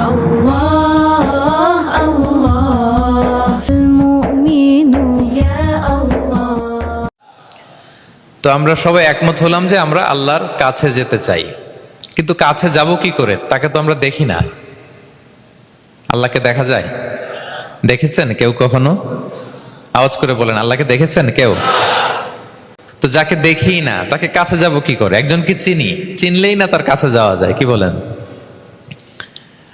الله الله المؤمن يا الله তো আমরা সবাই একমত হলাম যে আমরা আল্লাহর কাছে যেতে চাই কিন্তু কাছে যাব কি করে তাকে তো আমরা দেখি না আল্লাহকে দেখা যায় দেখেছেন কেউ কখনো আওয়াজ করে বলেন আল্লাহকে দেখেছেন কেউ তো যাকে দেখি না তাকে কাছে যাব কি করে একজনকে চিনি চিনলেই না তার কাছে যাওয়া যায় কি বলেন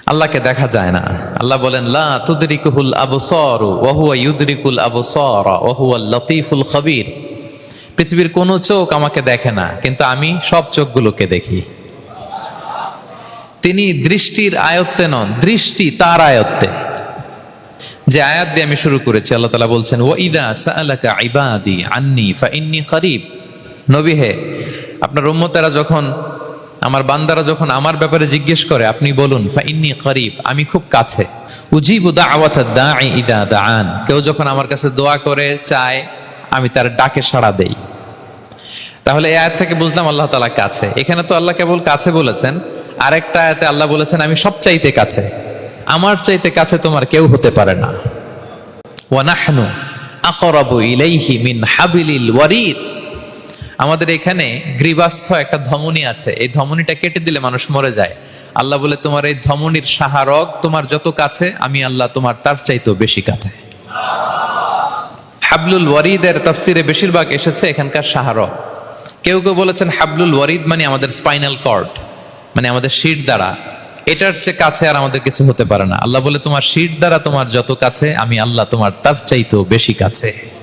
আল্লাহকে দেখা যায় না। আল্লাহ বলেন, লা তুদরিকুল আবসর ওয়া হুয়া ইউদরিকুল আবসর ওয়া হুয়া লতিফুল খবীর। পৃথিবীর কোনো চোখ আমাকে দেখে না, কিন্তু আমি সব চোখগুলোকে দেখি। তিনি দৃষ্টির আয়ত্তে নন, দৃষ্টি তার আয়ত্তে। যে আয়াত দিয়ে আমি শুরু করেছি, আল্লাহ তালা বলছেন ও ইদা সালাকা ইবাদি আন্নি ফা ইন্নি করিব। নবী হে, আপনার উম্মতেরা যখন আমার বান্দারা যখন আমার ব্যাপারে জিজ্ঞেস করে, আপনি বলুন ফা ইন্নি করিব, আমি খুব কাছে। দাআন। কেউ যখন আমার কাছে দোয়া করে, চায়, আমি তার ডাকে সাড়া দেই। তাহলে এই আয়াত থেকে বুঝলাম আল্লাহ তালা কাছে। এখানে তো আল্লাহ কেবল কাছে বলেছেন, আরেকটা আয়াতে আল্লাহ বলেছেন, আমি সব চাইতে কাছে। আমার চাইতে কাছে তোমার কেউ হতে পারে না। ওয়ানাহনু আকরাবু ইলাইহি মিন হাবিলিল ওয়ারিদ। আমাদের এখানে গ্রীবাস্থ একটা ধমনী আছে। এই ধমনীটা কেটে দিলে মানুষ মরে যায়। আল্লাহ বলে, তোমার এই ধমনীর সাহারক তোমার যত কাছে, আমি আল্লাহ তোমার তার চাইতেও বেশি কাছে। হাবলুল ওয়ারিদের তাফসিরে বেশিরভাগ এসেছে এখানকার সাহারক। কেউ কেউ বলেছেন, হাবলুল ওয়ারিদ মানে আমাদের স্পাইনাল কর্ড মানে আমাদের শির দ্বারা। এটার চেয়ে কাছে আর আমাদের কিছু হতে পারে না। আল্লাহ বলে, তোমার শির দ্বারা তোমার যত কাছে, আমি আল্লাহ তোমার তার চাইতেও বেশি কাছে।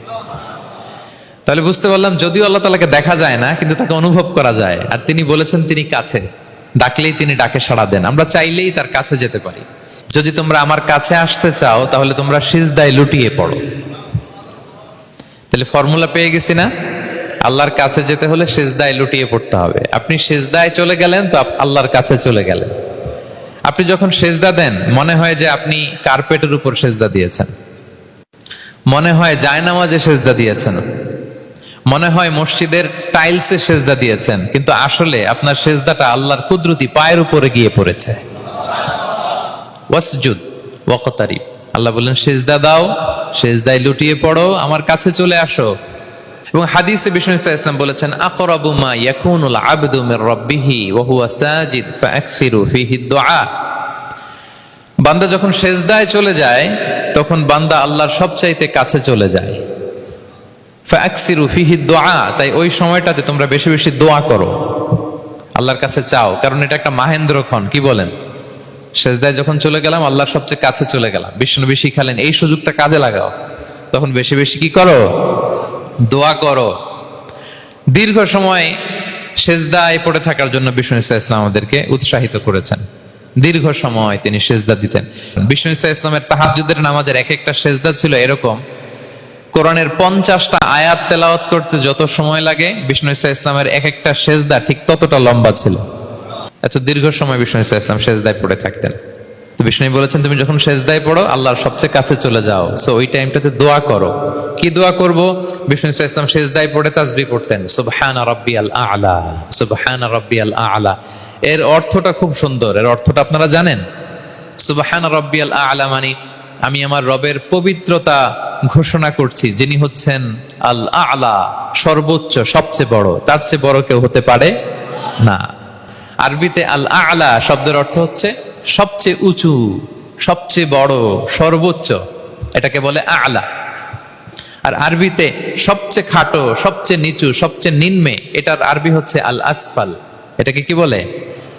তাহলে বুঝতে পারলাম, যদিও আল্লাহ তালাকে দেখা যায় না, কিন্তু তাকে অনুভব করা যায়। আর তিনি বলেছেন, তিনি কাছে। ডাকলেই তিনি ডাকে সাড়া দেন। আমরা চাইলেই তার কাছে যেতে পারি। যদি তোমরা আমার কাছে আসতে চাও, তাহলে তোমরা সিজদায় লুটিয়ে পড়ো। তাহলে ফর্মুলা পেয়ে গেছি না? আল্লাহর কাছে যেতে হলে সেজদায় লুটিয়ে পড়তে হবে। আপনি সেজদায় চলে গেলেন, তো আল্লাহর কাছে চলে গেলেন। আপনি যখন সেজদা দেন, মনে হয় যে আপনি কার্পেটের উপর সেজদা দিয়েছেন। মনে হয় জায়নামাজে সেজদা দিয়েছেন। মনে হয় মসজিদের টাইলসে সেজদা দিয়েছেন, কিন্তু আসলে আপনার সেজদাটা আল্লাহর কুদরতি পায়ের উপরে গিয়ে পড়েছে। ওয়াসজুদ ওয়াকতারিব আল্লাহ বললেন, সেজদা দাও, সেজদায় লুটিয়ে পড়ো, আমার কাছে চলে আসো। এবং হাদিসে বিষ্ণু ইসা ইসলাম বলেছেন, আকরাবু মা ইয়াকুনুল আবদু মির রাব্বিহি ওয়া হুয়া সাজিদ ফাআকসিরু ফিহি দুআ বান্দা যখন সেজদায় চলে যায়, তখন বান্দা আল্লাহর সবচাইতে কাছে চলে যায়। ফাআকসিরু ফিহি দুআ তাই ওই সময়টাতে তোমরা বেশি বেশি দোয়া করো। আল্লাহর কাছে চাও, কারণ এটা একটা মাহেন্দ্র ক্ষণ কি বলেন? সেজদায় যখন চলে গেলাম, আল্লাহর সবচেয়ে কাছে চলে গেলাম। বিষ্ণু শিখালেন এই সুযোগটা কাজে লাগাও। তখন বেশি বেশি কি করো? দোয়া করো। দীর্ঘ সময় সেজদায় পড়ে থাকার জন্য বিষ্ণু ইসা ইসলাম আমাদেরকে উৎসাহিত করেছেন। দীর্ঘ সময় তিনি সেজদা দিতেন। বিষ্ণু ইসা ইসলামের তাহাজুদের নামাজের এক একটা সেজদা ছিল এরকম কোরআনের পঞ্চাশটা আয়াত তেলাওয়াত করতে যত সময় লাগে, বিষ্ণু ইসা ইসলামের এক একটা সেজদা ঠিক ততটা লম্বা ছিল। এত দীর্ঘ সময় বিষ্ণু ইসা ইসলাম সেজদায় পড়ে থাকতেন। তো বিষ্ণু বলেছেন, তুমি যখন সেজদায় পড়ো, আল্লাহর সবচেয়ে কাছে চলে যাও। সো ওই টাইমটাতে দোয়া করো। কি দোয়া করব? বিষ্ণু ইসা ইসলাম সেজদায় পড়ে তাসবি পড়তেন, সুবহান রাব্বি আল আলা সুবহান রাব্বি আল। আলা এর অর্থটা খুব সুন্দর। এর অর্থটা আপনারা জানেন? সুবহান রাব্বি আল আলা মানে আমি আমার রবের পবিত্রতা ঘোষণা করছি, যিনি হচ্ছেন আল আলা সর্বোচ্চ, সবচেয়ে বড়। তার চেয়ে বড় কেউ হতে পারে না। আরবিতে আল আলা শব্দের অর্থ হচ্ছে সবচেয়ে উঁচু, সবচেয়ে বড়, সর্বোচ্চ। এটাকে বলে আলা। আর আরবিতে সবচেয়ে খাটো, সবচেয়ে নিচু, সবচেয়ে নিম্নে, এটার আরবি হচ্ছে আল আসফাল এটাকে কি বলে?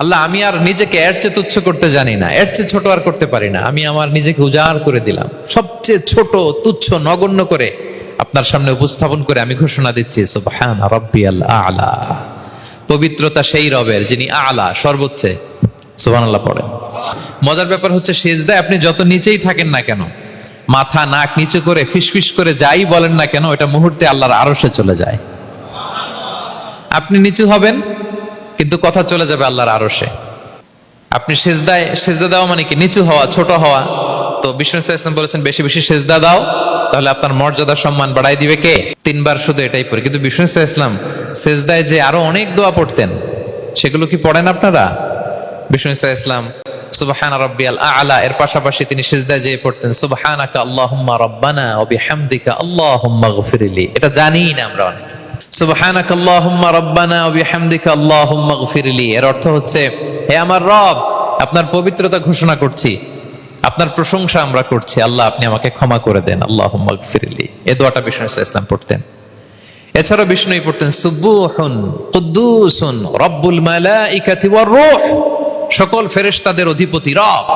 আল্লাহ, আমি আর নিজেকে এর চেয়ে তুচ্ছ করতে জানি না, এর ছোট আর করতে পারি না। আমি আমার নিজেকে উজাড় করে দিলাম। সবচেয়ে ছোট, তুচ্ছ, নগণ্য করে আপনার সামনে উপস্থাপন করে আমি ঘোষণা দিচ্ছি আলা। পবিত্রতা সেই রবের যিনি আলা, সর্বোচ্চে। সুবহানাল্লাহ পড়ে মজার ব্যাপার হচ্ছে, সেজদায় আপনি যত নিচেই থাকেন না কেন, মাথা, নাক নিচু করে, ফিসফিস করে যাই বলেন না কেন এটা মুহূর্তে আল্লাহর আরশে চলে যায়। আপনি নিচু হবেন কিন্তু কথা চলে যাবে আল্লাহর আরশে। আপনি সেজদায়, সেজদা দেওয়া মানে কি? নিচু হওয়া, ছোট হওয়া। তো বিষ্ণু ইসলাম বলেছেন, বেশি বেশি সেজদা দাও, তাহলে আপনার মর্যাদা, সম্মান বাড়াই দিবে কে? তিনবার শুধু এটাই পড়ে। কিন্তু বিষ্ণু ইসলাম সেজদায় যে আরও অনেক দোয়া পড়তেন, সেগুলো কি পড়েন আপনারা? বিষ্ণু ইসলাম সুবহান রাব্বিয়াল আলা এর পাশাপাশি তিনি সিজদায় যেয়ে পড়তেন, সুবহানাকা আল্লাহুম্মা রাব্বানা ওয়া বিহামদিকা আল্লাহুম্মা গফিরলি এটা জানি না আমরা অনেকে। সুবহানাকা আল্লাহুম্মা রাব্বানা ওয়া বিহামদিকা আল্লাহুম্মা গফিরলি। এর অর্থ হচ্ছে, হে আমার রব, আপনার পবিত্রতা ঘোষণা করছি। আপনার প্রশংসা আমরা করছি। আল্লাহ, আপনি আমাকে ক্ষমা করে দেন। আল্লাহুম্মা গফিরলি। এই দোয়াটা বিষ্ণু ইসলাম পড়তেন। এছাড়াও বিষ্ণুই পড়তেন সুব্বুহুন কুদ্দুসুন রব্বুল মালাইকাতি ওয়ার রূহ। সকল ফেরেশতাদের অধিপতি রব।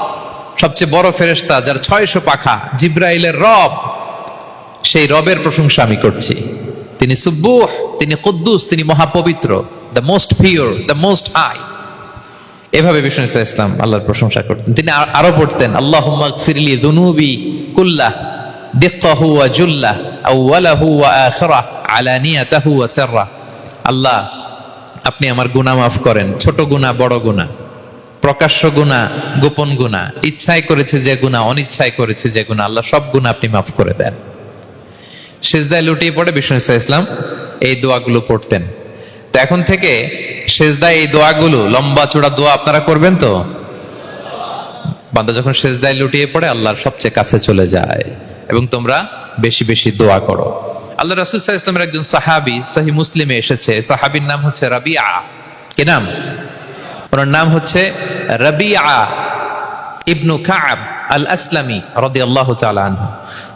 সবচেয়ে বড় ফেরেশতা যার ছয়শো পাখা জিব্রাইলের রব, সেই রবের প্রশংসা আমি করছি। তিনি সুব্বুহ তিনি কুদ্দুস, তিনি মহাপবিত্র the most pure the most high এভাবে বিষ্ণু ইসা ইসলাম আল্লাহর প্রশংসা করতেন। তিনি আর- পড়তেন আল্লাহ ফিরলি দুনুবি কুল্লাহ আউওয়ালাহু ওয়া আখিরাহ, আলানিয়াতাহু ওয়া সিররাহ। আল্লাহ, আপনি আমার গুনাহ মাফ করেন, ছোট গুনাহ, বড় গুনাহ, প্রকাশ্য গুনাহ, গোপন গুনাহ, ইচ্ছায় করেছে যে গুনাহ, অনিচ্ছায় করেছে যে গুনাহ, আল্লাহ সব গুনাহ আপনি মাফ করে দেন। সেজদায় লুটিয়ে পড়ে বিষ্ণু ইসা ইসলাম এই দোয়াগুলো পড়তেন। তো এখন থেকে সেজদায় এই দোয়াগুলো, লম্বা চূড়া দোয়া আপনারা করবেন তো? বান্দা যখন সেজদায় লুটিয়ে পড়ে, আল্লাহর সবচেয়ে কাছে চলে যায় এবং তোমরা বেশি বেশি দোয়া করো। আল্লাহ রাসুসাহ ইসলামের একজন সাহাবি সাহি মুসলিমে এসেছে। সাহাবির নাম হচ্ছে রাবিয়া কি নাম? ওনার নাম হচ্ছে রাবিয়া ইবনু কাব আল আসলামী রদি আল্লাহ আনহু।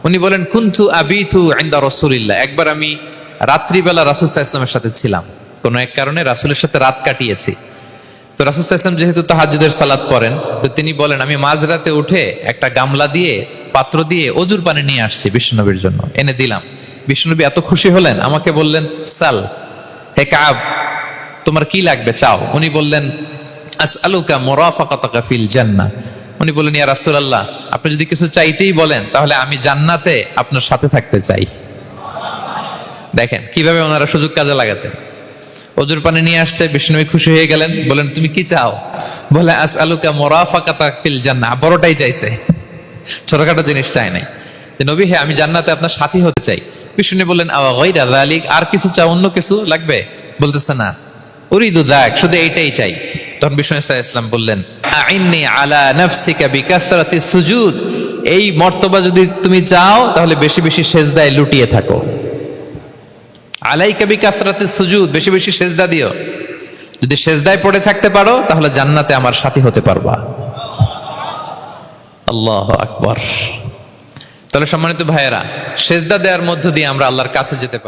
উনি বলেন, কুন্তু আবিতু আইন্দা রসুলিল্লাহ। একবার আমি রাত্রিবেলা রাসুসাহ ইসলামের সাথে ছিলাম। কোন এক কারণে রাসুলের সাথে রাত কাটিয়েছি। তো রাসুসাহ ইসলাম যেহেতু তাহাজুদের সালাত পড়েন, তো তিনি বলেন, আমি মাঝরাতে উঠে একটা গামলা দিয়ে, পাত্র দিয়ে অজুর পানি নিয়ে আসছি বিষ্ণুনবীর জন্য। এনে দিলাম। বিষ্ণুনবী এত খুশি হলেন, আমাকে বললেন, সাল, হে কাব, তোমার কি লাগবে? চাও। উনি বললেন, আসআলুকা মুরাফাকাতাকা ফিল জান্নাহ। উনি বললেন, ইয়া রাসূলুল্লাহ, আপনি যদি কিছু চাইতেই বলেন, তাহলে আমি জান্নাতে আপনার সাথে থাকতে চাই। দেখেন, কীভাবে ওনারা সুযোগ কাজে লাগাতেন। অজুর পানি নিয়ে আসছে, বিষ্ণুই খুশি হয়ে গেলেন বলেন তুমি কি চাও? বলে আস আলুকা মোরাফাকাতা ফিল জান্নাহ। বড়টাই চাইছে। ছোটখাটো জিনিস চাই নাই। নবী, হে, আমি জান্নাতে আপনার সাথী হতে চাই। বিষ্ণু বললেন, আওয়া আর কিছু চাও? অন্য কিছু লাগবে? বলতেছে, না। উরিদু দাক শুধু এইটাই চাই। তখন বিষ্ণু ইসা ইসলাম বললেন, আইন্নি আলা নাফসিকা বিকাসরাতি সুজুদ। এই মর্তবা যদি তুমি চাও, তাহলে বেশি বেশি সেজদায় লুটিয়ে থাকো। আলাইকা বিকাসরাতি সুজুদ, বেশি বেশি সেজদা দিও। যদি সেজদায় পড়ে থাকতে পারো, তাহলে জান্নাতে আমার সাথী হতে পারবা। আল্লাহ আকবর। তাহলে সম্মানিত ভাইয়েরা, সেজদা দেওয়ার মধ্য দিয়ে আমরা আল্লাহর কাছে যেতে পারি।